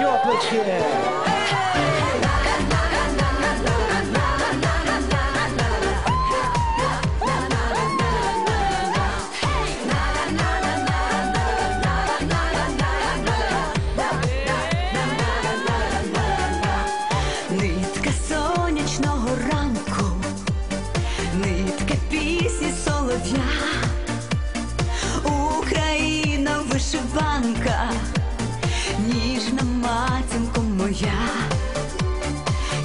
ваші оплески. Нитка моя,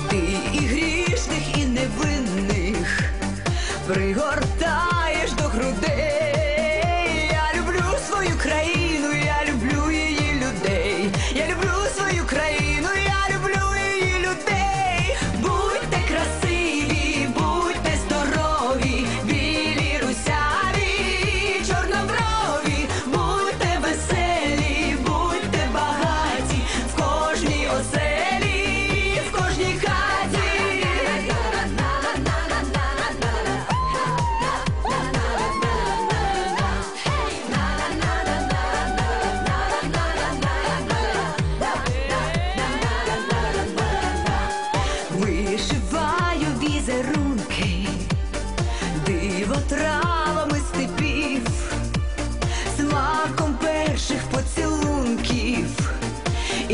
ти і грішних, і невинних пригортаєш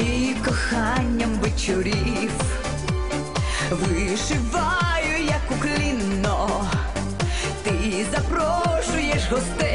і коханням вечорів. Вишиваю, як уклінно, ти запрошуєш гостей.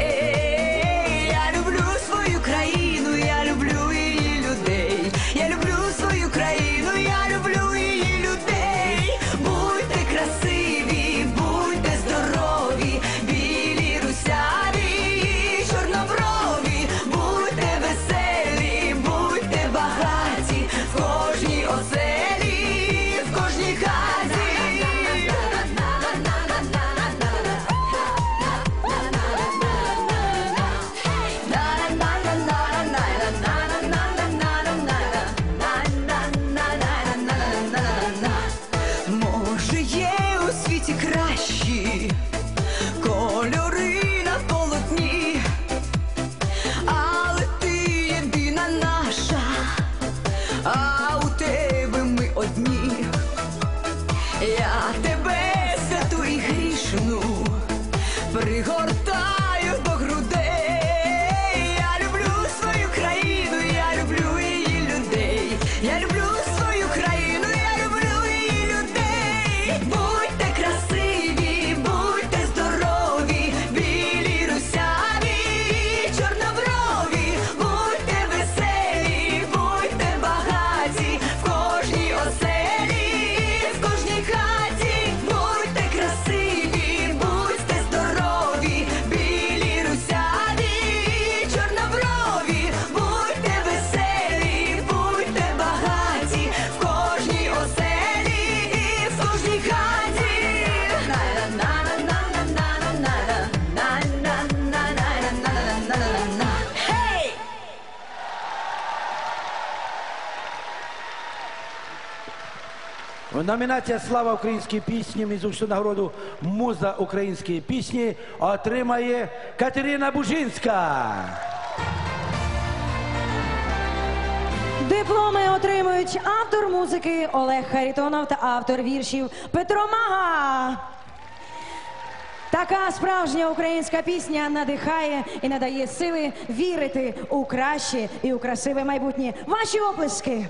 Кращі кольори на полотні, але ти єдина наша, а у тебе ми одні. Я тебе святу і грішну пригортаю. Я люблю свою країну, я люблю її людей. Я люблю Номінація Слава українській пісні мізучну нагороду Муза української пісні отримає Катерина Бужинська. Дипломи отримують автор музики Олег Харитонов та автор віршів Петро Мага. Така справжня українська пісня надихає і надає сили вірити у краще і у красиве майбутнє. Ваші оплески.